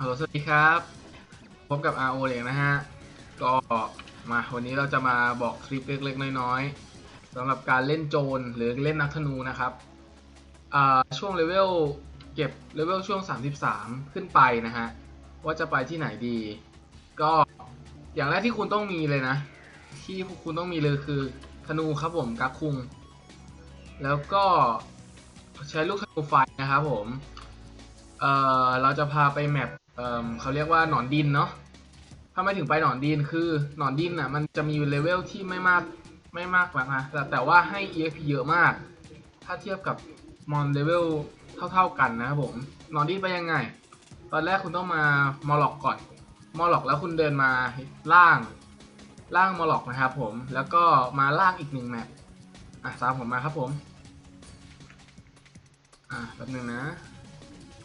ฮัลโหลสวัสดีครับ พบกับ RO เองนะฮะ ก็มาวันนี้เราจะมาบอกคลิปเล็กๆ น้อยๆสำหรับการเล่นโจรหรือเล่นนักธนูนะครับอ่าช่วงเลเวลเก็บเลเวลช่วง 33 ขึ้นไปนะฮะ ว่าจะไปที่ไหนดี ก็อย่างแรกที่คุณต้องมีเลยนะ ที่คุณต้องมีเลยคือธนูครับผมกักคุง แล้วก็ใช้ลูกธนูไฟนะครับผม เอ่อ เราจะพาไปแมป เอ่อเขาเรียกว่าหนอนดินเนาะทำไม่ถึงไปหนอนดินคือหนอนดินอะมันจะมีเลเวลที่ไม่มากไม่มากนะแต่แต่ว่าให้ EXP เยอะมาก ถ้าเทียบกับมอนเลเวลเท่าๆกันนะครับผมหนอนดินไปยังไง ตอนแรกคุณต้องมามอลล็อกก่อน มอลล็อกแล้วคุณเดินมาล่างล่างมอลล็อกนะครับผมแล้วก็มาล่างอีกหนึ่งแมปอะตามผมมาครับผมอะแป๊บนึงนะ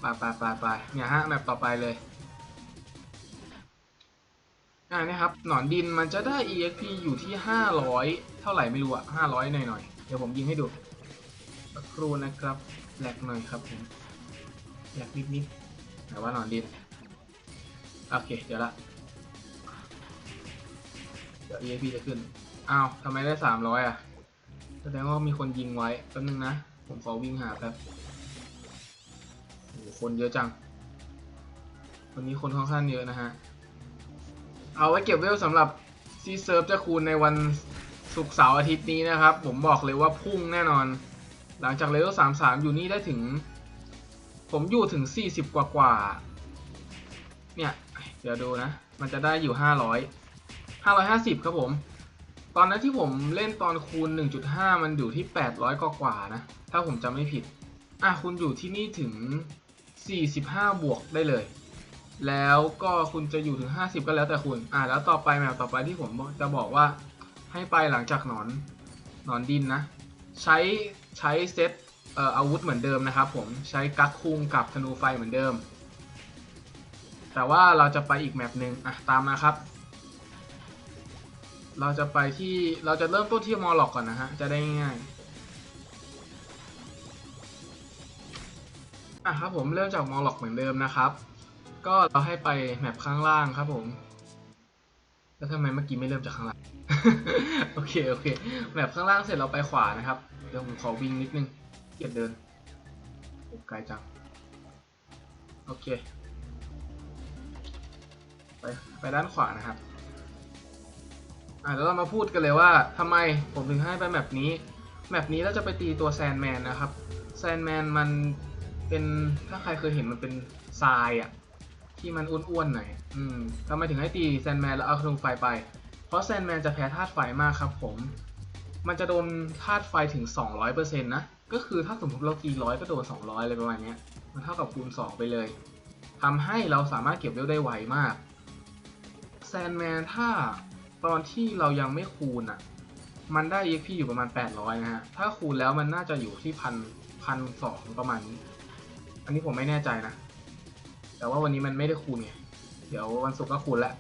ไปไปไปไปเนี่ยฮะแมปต่อไปเลยอ่านี่ครับหนอนดินมันจะได้ EXP อยู่ที่ 500 เท่าไหร่ไม่รู้อะ500 หน่อยหน่อยๆเดี๋ยวผมยิงให้ดูสักครู่นะครับแหลกหน่อยครับผมแหลกนิดนิดๆแต่ว่าหนอนดิน โอเค เดี๋ยวละ เดี๋ยว EXP จะขึ้น อ้าวทำไมได้ 300 อะ แสดงว่ามีคนยิงไว้แป๊บนึงนะ ผมขอวิ่งหาแป๊บ คนเยอะจัง วันนี้คนค่อนข้างเยอะนะฮะ เอาไว้เก็บเวลสำหรับซีเซิร์ฟจะคูณในวันศุกร์เสาร์อาทิตย์นี้นะครับ ผมบอกเลยว่าพุ่งแน่นอน หลังจากเลเวลสามสามอยู่นี่ได้ถึง ผมอยู่ถึงสี่สิบกว่ากว่า เนี่ย เดี๋ยวดูนะ มันจะได้อยู่ห้าร้อยห้าร้อยห้าสิบครับผม ตอนนั้นที่ผมเล่นตอนคูณ1.5มันอยู่ที่800กว่ากว่านะ ถ้าผมจำไม่ผิด อะคุณอยู่ที่นี่ถึง 45 บวกได้เลย แล้วก็คุณจะอยู่ถึง 50 ก็แล้วแต่คุณ อะแล้วต่อไปแมวต่อไปที่ผมจะบอกว่าให้ไปหลังจากหนอนหนอนดินนะ ใช้ใช้เซตเอ่ออาวุธเหมือนเดิมนะครับผมใช้กักคุงกับธนูไฟเหมือนเดิม แต่ว่าเราจะไปอีกแมปหนึ่งอะตามมาครับ เราจะไปที่เราจะเริ่มต้นที่มอลล็อกก่อนนะฮะจะได้ง่ายๆ อะครับผมเริ่มจากมอลล็อกเหมือนเดิมนะครับ ก็เราให้ไปแมปข้างล่างครับผม แล้วทำไมเมื่อกี้ไม่เริ่มจากข้างล่าง โอเคโอเค แมปข้างล่างเสร็จเราไปขวานะครับ เดี๋ยวผมขอวิ่งนิดนึงเกียดเดินไกลจัง โอเค ไปไปด้านขวานะครับ อะแล้วเรามาพูดกันเลยว่าทำไมผมถึงให้ไปแมปนี้ แมปนี้เราจะไปตีตัวแซนแมนนะครับ แซนแมนมัน เป็นถ้าใครเคยเห็นมันเป็นทรายอะที่มันอ้วนๆหน่อย อืมทำไมถึงให้ตีแซนแมนแล้วเอาธนูไฟไป เพราะแซนแมนจะแพ้ธาตุไฟมากครับผม มันจะโดนธาตุไฟถึง 200%นะ ก็คือถ้าสมมติเราตีร้อยก็โดน 200อะไรประมาณเนี้ยมันเท่ากับคูณ 2 ไปเลยทำให้เราสามารถเก็บเวลได้ไวมาก แซนแมนถ้าตอนที่เรายังไม่คูณอะ มันได้ EXP อยู่ประมาณ 800 นะฮะ ถ้าคูณแล้วมันน่าจะอยู่ที่พันพันสองประมาณนี้ อันนี้ผมไม่แน่ใจนะ แต่ว่าวันนี้มันไม่ได้คูณไง เดี๋ยววันศุกร์ก็คูณล้ว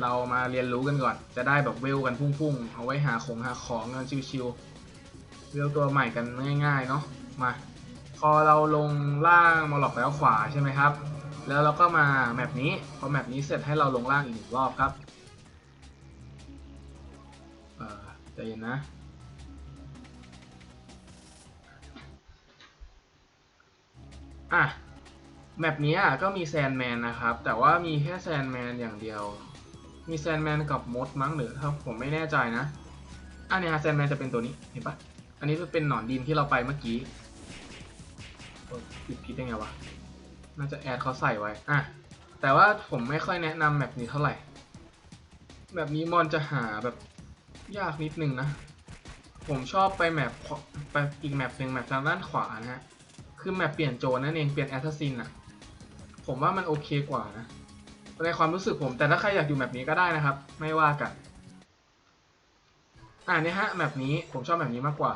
เรามาเรียนรู้กันก่อน จะได้แบบเวลกันพุ่งๆ เอาไว้หาของหาของกันชิวๆ เวลตัวใหม่กันง่าย ๆ เนาะ มา พอเราลงล่างมาหลอกแล้วขวาใช่ไหมครับ แล้วเราก็มาแมปนี้ พอแมปนี้เสร็จให้เราลงล่างอีกหนึ่งรอบครับ เอ่อใจเย็นนะ อะแมปนี้อะก็มีแซนแมนนะครับ แต่ว่ามีแค่แซนแมนอย่างเดียว มีแซนแมนกับมดมั้งหรือถ้าผมไม่แน่ใจนะอันนี้ฮะแซนแมนจะเป็นตัวนี้เห็นปะอันนี้จะเป็นหนอนดินที่เราไปเมื่อกี้โอ๊ยผิดผิดได้ไงวะ น่าจะแอดเขาใส่ไว้อะแต่ว่าผมไม่ค่อยแนะนำแบบนี้เท่าไหร่ แบบนี้มอนจะหาแบบยากนิดนึงนะ ผมชอบไปแมปไปอีกแมปหนึ่งแมปทางด้านขวานะฮะ คือแมปเปลี่ยนโจนั่นเองเปลี่ยนแอสซัสซินอะผมว่ามันโอเคกว่านะในความรู้สึกผมแต่ถ้าใครอยากอยู่แบบนี้ก็ได้นะครับ ไม่ว่ากัน อ่าเนี่ยฮะแมปนี้ผมชอบแบบนี้มากกว่า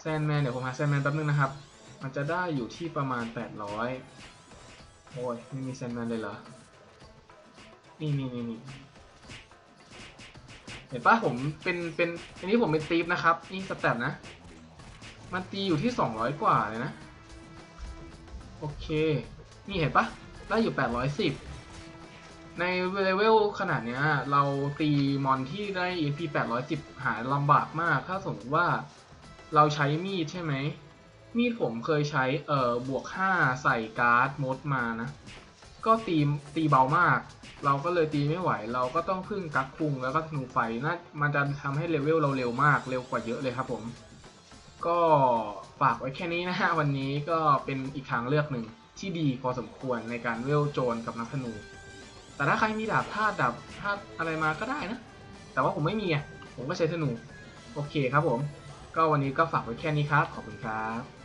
แซนแมนเดี๋ยวผมหาแซนแมนแป๊บนึงนะครับ มันจะได้อยู่ที่ประมาณ 800 โอ้ยไม่มีแซนแมนเลยเหรอ นี่นี่นี่นี่เห็นปะผมเป็นเป็นอันนี้ผมเป็นตีฟนะครับ นี่สแตทนะ มันตีอยู่ที่ 200 กว่าเลยนะ โอเค นี่เห็นปะได้อยู่ 810 ในเลเวลขนาดเนี้ย เราตีมอนที่ได้ EP 810 หาลำบากมาก ถ้าสมมติว่าเราใช้มีดใช่ไหม มีดผมเคยใช้ เอ่อ บวก 5 ใส่การ์ดมดมานะ ก็ตีตีเบามาก เราก็เลยตีไม่ไหว เราก็ต้องพึ่งกักคุงแล้วก็ธนูไฟน่ามันจะทำให้เลเวลเราเร็วมาก เร็วกว่าเยอะเลยครับผม ก็ฝากไว้แค่นี้นะฮะวันนี้ก็เป็นอีกทางเลือกหนึ่งที่ดีพอสมควรในการเวลโจรกับนักธนู แต่ถ้าใครมีดาบธาตุดาบธาตุอะไรมาก็ได้นะ แต่ว่าผมไม่มีอะผมก็ใช้ธนู โอเคครับผม ก็วันนี้ก็ฝากไว้แค่นี้ครับ ขอบคุณครับ